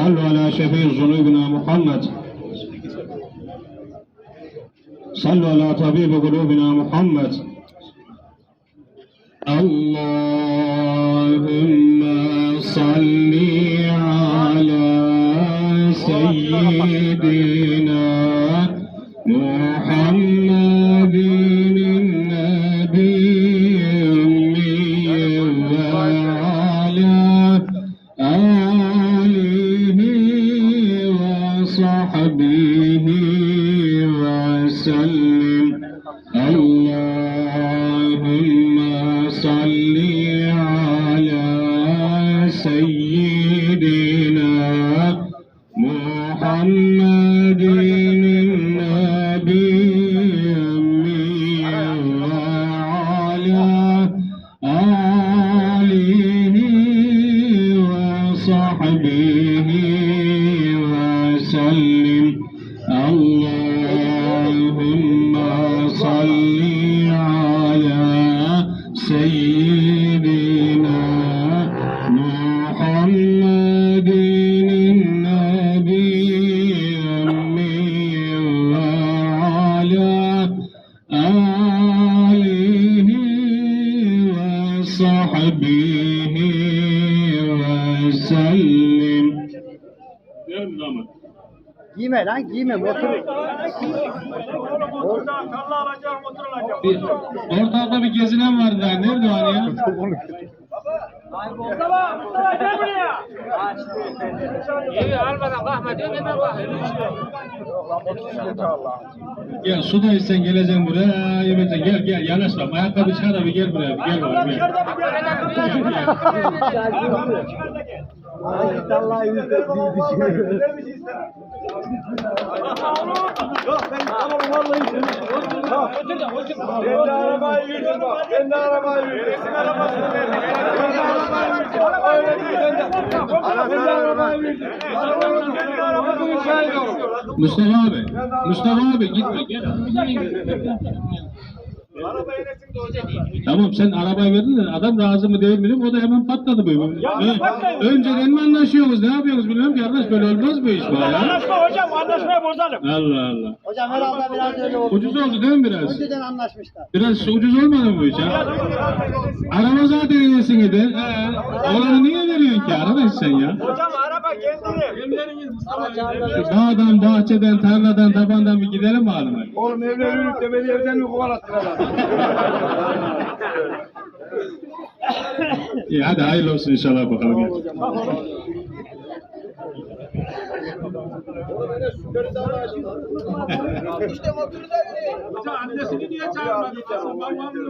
صلوا على شفيع ذنوبنا محمد. صلوا على طبيب قلوبنا محمد. اللهم صل على سيدنا محمد وصحبه وسلم. اللهم صل على سيدنا محمد النبي وعلى آله وصحبه وسلم. aleyhi ve sellem. Diyorum damat. Giyme lan giyme otur. Bir, ortalıkta bir gezinen vardı. Nerede o hani ya? İyi almadan bakma diyor hemen bak. Gel su da içsen geleceksin buraya. Yemeyeceksin. Gel gel yanaşma. Ayakkabı çıkar da bir gel buraya. Gel buraya. Bir gel. Allah yüzde bir şey. Değil. Mustafa abi. Mustafa abi gitme gel. Araba enesin de hocam. Tamam sen arabayı verdin de adam razı mı değil mi. O da hemen patladı böyle. Ya, He, patlayın. Önceden mi anlaşıyorsunuz? Ne yapıyorsunuz bilmiyorum ki arkadaş böyle olmaz bu iş bu ya. Anlaşma hocam anlaşmayı bozalım. Allah Allah. Hocam herhalde biraz öyle oldu. Ucuz oldu değil mi biraz? Önceden anlaşmışlar. Biraz ucuz olmadı mı bu iş ha? Araba zaten iyisin idi. He. Olanı niye veriyorsun ki arkadaş sen ya? Hocam dağdan, bahçeden, tarladan, tabandan bir gidelim mi halime? Oğlum yürüyüp de beni evden mi kovalattılar? İyi hadi hayırlı olsun inşallah bakalım. Gel.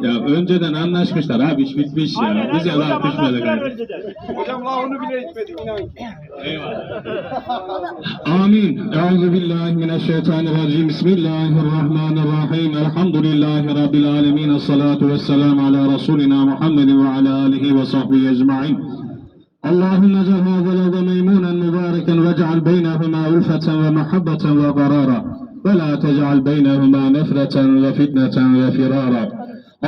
ya önceden anlaşmışlar abi iş bitmiş ya. Aynen, Biz yalan anlaşmadık. Hocam la onu bile etmedik inan ki. Eyvallah. Amin. Euzu billahi mineşşeytanirracim. Bismillahirrahmanirrahim. Elhamdülillahi rabbil alamin. Essalatu vesselam ala resulina Muhammedin ve ala alihi ve sahbihi ecmaîn. اللهم اجعل هذا الأرض ميمونا مباركا واجعل بينهما ألفة ومحبة وقرارا ولا تجعل بينهما نفرة وفتنة وفرارا.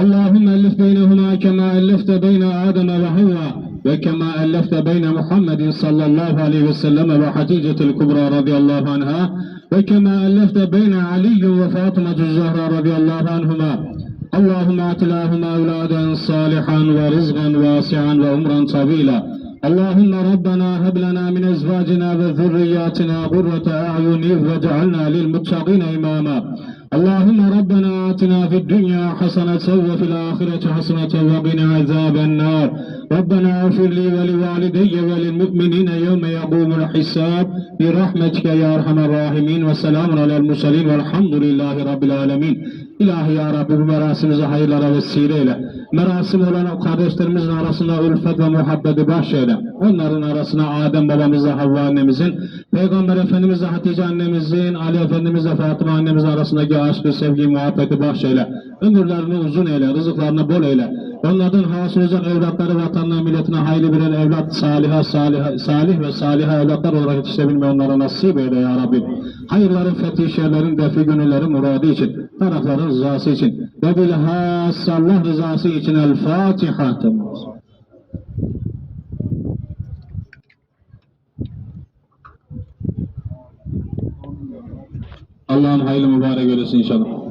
اللهم ألف بينهما كما ألفت بين آدم وحواء وكما ألفت بين محمد صلى الله عليه وسلم وحديجة الكبرى رضي الله عنها وكما ألفت بين علي وفاطمة الزهراء رضي الله عنهما. اللهم أعط لهما أولادا صالحا ورزقا واسعا وعمرا طويلا. اللهم ربنا هب لنا من أزواجنا وذرياتنا قرة أعين واجعلنا للمتقين إماما. اللهم ربنا آتنا في الدنيا حسنة وفي الآخرة حسنة وقنا عذاب النار. ربنا اغفر لي ولوالدي وللمؤمنين يوم يقوم الحساب برحمتك يا أرحم الراحمين وسلام على المرسلين والحمد لله رب العالمين İlahi ya Rabbi bu merasimimizi hayırlara vesile eyle. Merasim olan kardeşlerimizin arasında ülfet ve muhabbeti bahşeyle. Onların arasına Adem babamızla Havva annemizin, Peygamber Efendimizle Hatice annemizin, Ali Efendimizle Fatıma annemizin arasındaki aşkı, sevgi, muhabbeti bahşeyle. Ömürlerini uzun eyle, rızıklarını bol eyle. Onlardan havası özel evlatları vatanına, milletine hayli birer evlat, saliha, saliha, salih ve saliha evlatlar olarak yetişebilme onlara nasip eyle ya Rabbi. Hayırların fethi, şerlerin defi, gönüllerin muradı için, tarafların rızası için ve bilhassa Allah rızası için El Fatiha. Allah'ın hayırlı mübarek eylesin inşallah.